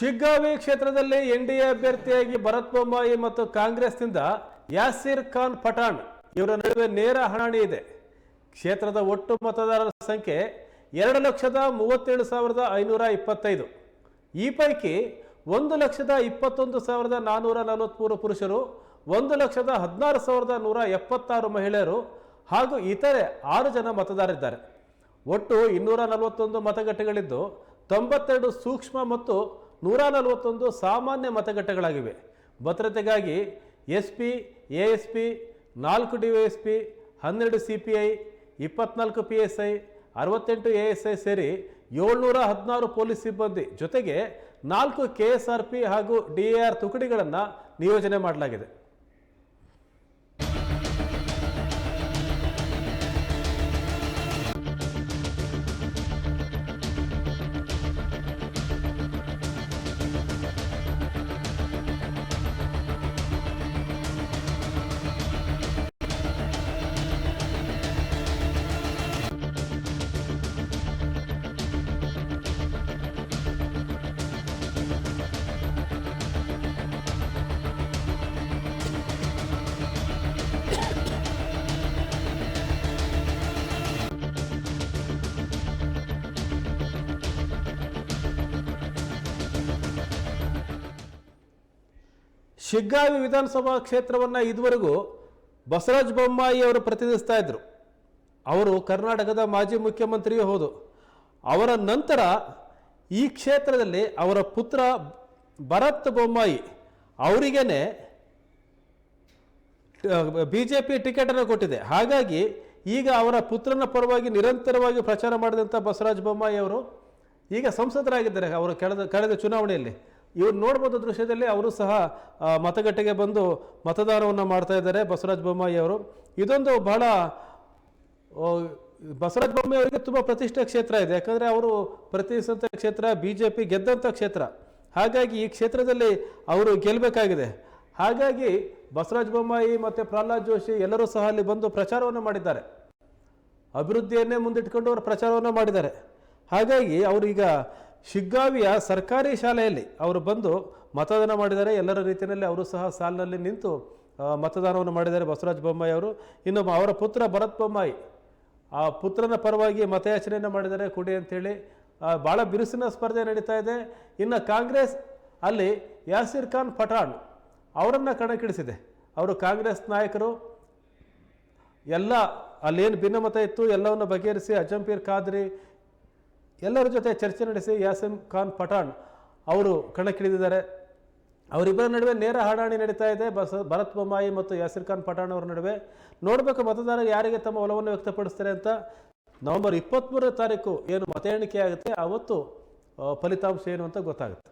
ಶಿಗ್ಗಾವಿ ಕ್ಷೇತ್ರದಲ್ಲಿ N D A ಅಭ್ಯರ್ಥಿಯಾಗಿ ಭರತ್ ಬೊಮ್ಮಾಯಿ ಮತ್ತು ಕಾಂಗ್ರೆಸ್ನಿಂದ ಯಾಸಿರ್ ಖಾನ್ ಪಠಾಣ್. ಇವರ ನಡುವೆ ನೇರ ಹಣಾಣಿ ಇದೆ. ಕ್ಷೇತ್ರದ ಒಟ್ಟು ಮತದಾರರ ಸಂಖ್ಯೆ ಎರಡು ಲಕ್ಷದ ಮೂವತ್ತೇಳು ಸಾವಿರದ ಐನೂರ ಇಪ್ಪತ್ತೈದು. ಈ ಪೈಕಿ ಒಂದು ಲಕ್ಷದ ಇಪ್ಪತ್ತೊಂದು ಸಾವಿರದ ನಾನ್ನೂರ ನಲವತ್ತ್ಮೂರು ಪುರುಷರು, ಒಂದು ಲಕ್ಷದ ಹದಿನಾರು ಸಾವಿರದ ನೂರ ಎಪ್ಪತ್ತಾರು ಮಹಿಳೆಯರು ಹಾಗೂ ಇತರೆ ಆರು ಜನ ಮತದಾರರಿದ್ದಾರೆ. ಒಟ್ಟು ಇನ್ನೂರ ನಲವತ್ತೊಂದು ಮತಗಟ್ಟೆಗಳಿದ್ದು ತೊಂಬತ್ತೆರಡು ಸೂಕ್ಷ್ಮ ಮತ್ತು ನೂರ ನಲವತ್ತೊಂದು ಸಾಮಾನ್ಯ ಮತಗಟ್ಟೆಗಳಾಗಿವೆ. ಭದ್ರತೆಗಾಗಿ S P A S P ನಾಲ್ಕು ಡಿ ಎಸ್ ಪಿ ಹನ್ನೆರಡು ಸಿ ಪಿ ಐ ಇಪ್ಪತ್ನಾಲ್ಕು ಪಿ ಎಸ್ ಐ ಅರವತ್ತೆಂಟು ಎ ಎಸ್ ಐ ಸೇರಿ ಏಳ್ನೂರ ಹದಿನಾರು ಪೊಲೀಸ್ ಸಿಬ್ಬಂದಿ ಜೊತೆಗೆ ನಾಲ್ಕು ಕೆ ಎಸ್ ಆರ್ ಪಿ ಹಾಗೂ ಡಿ ಎ ಆರ್ ತುಕಡಿಗಳನ್ನು ನಿಯೋಜನೆ ಮಾಡಲಾಗಿದೆ. ಶಿಗ್ಗಾವಿ ವಿಧಾನಸಭಾ ಕ್ಷೇತ್ರವನ್ನು ಇದುವರೆಗೂ ಬಸವರಾಜ ಬೊಮ್ಮಾಯಿ ಅವರು ಪ್ರತಿನಿಧಿಸ್ತಾ ಇದ್ರು. ಅವರು ಕರ್ನಾಟಕದ ಮಾಜಿ ಮುಖ್ಯಮಂತ್ರಿಯೂ ಹೌದು. ಅವರ ನಂತರ ಈ ಕ್ಷೇತ್ರದಲ್ಲಿ ಅವರ ಪುತ್ರ ಭರತ್ ಬೊಮ್ಮಾಯಿ ಅವರಿಗೇನೆ ಬಿ ಜೆ ಪಿ ಟಿಕೆಟನ್ನು ಕೊಟ್ಟಿದೆ. ಹಾಗಾಗಿ ಈಗ ಅವರ ಪುತ್ರನ ಪರವಾಗಿ ನಿರಂತರವಾಗಿ ಪ್ರಚಾರ ಮಾಡಿದಂಥ ಬಸವರಾಜ ಬೊಮ್ಮಾಯಿ ಅವರು ಈಗ ಸಂಸದರಾಗಿದ್ದಾರೆ. ಅವರು ಕಳೆದ ಕಳೆದ ಚುನಾವಣೆಯಲ್ಲಿ ಇವ್ರು ನೋಡ್ಬೋದು ದೃಶ್ಯದಲ್ಲಿ ಅವರು ಸಹ ಮತಗಟ್ಟೆಗೆ ಬಂದು ಮತದಾನವನ್ನು ಮಾಡ್ತಾ ಇದ್ದಾರೆ ಬಸವರಾಜ ಬೊಮ್ಮಾಯಿ ಅವರು. ಇದೊಂದು ಬಹಳ ಬಸವರಾಜ ಬೊಮ್ಮಾಯಿ ಅವರಿಗೆ ತುಂಬ ಪ್ರತಿಷ್ಠೆ ಕ್ಷೇತ್ರ ಇದೆ. ಯಾಕಂದರೆ ಅವರು ಪ್ರತಿಷ್ಠಿತ ಕ್ಷೇತ್ರ ಬಿ ಜೆ ಪಿ ಗೆದ್ದಂಥ ಕ್ಷೇತ್ರ. ಹಾಗಾಗಿ ಈ ಕ್ಷೇತ್ರದಲ್ಲಿ ಅವರು ಗೆಲ್ಲಬೇಕಾಗಿದೆ. ಹಾಗಾಗಿ ಬಸವರಾಜ ಬೊಮ್ಮಾಯಿ ಮತ್ತು ಪ್ರಹ್ಲಾದ್ ಜೋಶಿ ಎಲ್ಲರೂ ಸಹ ಅಲ್ಲಿ ಬಂದು ಪ್ರಚಾರವನ್ನು ಮಾಡಿದ್ದಾರೆ. ಅಭಿವೃದ್ಧಿಯನ್ನೇ ಮುಂದಿಟ್ಕೊಂಡು ಅವರು ಪ್ರಚಾರವನ್ನು ಮಾಡಿದ್ದಾರೆ. ಹಾಗಾಗಿ ಅವರು ಈಗ ಶಿಗ್ಗಾವಿಯ ಸರ್ಕಾರಿ ಶಾಲೆಯಲ್ಲಿ ಅವರು ಬಂದು ಮತದಾನ ಮಾಡಿದ್ದಾರೆ. ಎಲ್ಲರ ರೀತಿಯಲ್ಲಿ ಅವರು ಸಹ ಸಾಲಿನಲ್ಲಿ ನಿಂತು ಮತದಾನವನ್ನು ಮಾಡಿದ್ದಾರೆ. ಬಸವರಾಜ ಬೊಮ್ಮಾಯಿ ಅವರು. ಇನ್ನು ಅವರ ಪುತ್ರ ಭರತ್ ಬೊಮ್ಮಾಯಿ, ಆ, ಪುತ್ರನ ಪರವಾಗಿ ಮತಯಾಚನೆಯನ್ನು ಮಾಡಿದ್ದಾರೆ ಕೊಡಿ ಅಂಥೇಳಿ ಭಾಳ ಬಿರುಸಿನ ಸ್ಪರ್ಧೆ ನಡೀತಾ ಇದೆ. ಇನ್ನು ಕಾಂಗ್ರೆಸ್ ಅಲ್ಲಿ ಯಾಸಿರ್ ಖಾನ್ ಪಠಾಣ್ ಅವರನ್ನು ಕಣಕ್ಕಿಳಿಸಿದೆ. ಅವರು ಕಾಂಗ್ರೆಸ್ ನಾಯಕರು. ಎಲ್ಲ, ಅಲ್ಲೇನು ಭಿನ್ನಮತ ಇತ್ತು? ಎಲ್ಲವನ್ನು ಬಗೆಹರಿಸಿ ಅಜಂಪೀರ್ ಖಾದ್ರಿ ಎಲ್ಲರ ಜೊತೆ ಚರ್ಚೆ ನಡೆಸಿ ಯಾಸಿಮ್ ಖಾನ್ ಪಠಾಣ್ ಅವರು ಕಣಕ್ಕಿಳಿದಿದ್ದಾರೆ. ಅವರಿಬ್ಬರ ನಡುವೆ ನೇರ ಹಾಡಾಣಿ ನಡೀತಾ ಇದೆ. ಬಸ, ಭರತ್ ಬೊಮ್ಮಾಯಿ ಮತ್ತು ಯಾಸಿರ್ ಖಾನ್ ಪಠಾಣ್ ಅವರ ನಡುವೆ ನೋಡಬೇಕು ಮತದಾರರು ಯಾರಿಗೆ ತಮ್ಮ ಒಲವನ್ನು ವ್ಯಕ್ತಪಡಿಸ್ತಾರೆ ಅಂತ. ನವೆಂಬರ್ ಇಪ್ಪತ್ತ್ಮೂರನೇ ತಾರೀಕು ಏನು ಮತ ಎಣಿಕೆ ಆಗುತ್ತೆ ಆವತ್ತು ಫಲಿತಾಂಶ ಏನು ಅಂತ ಗೊತ್ತಾಗುತ್ತೆ.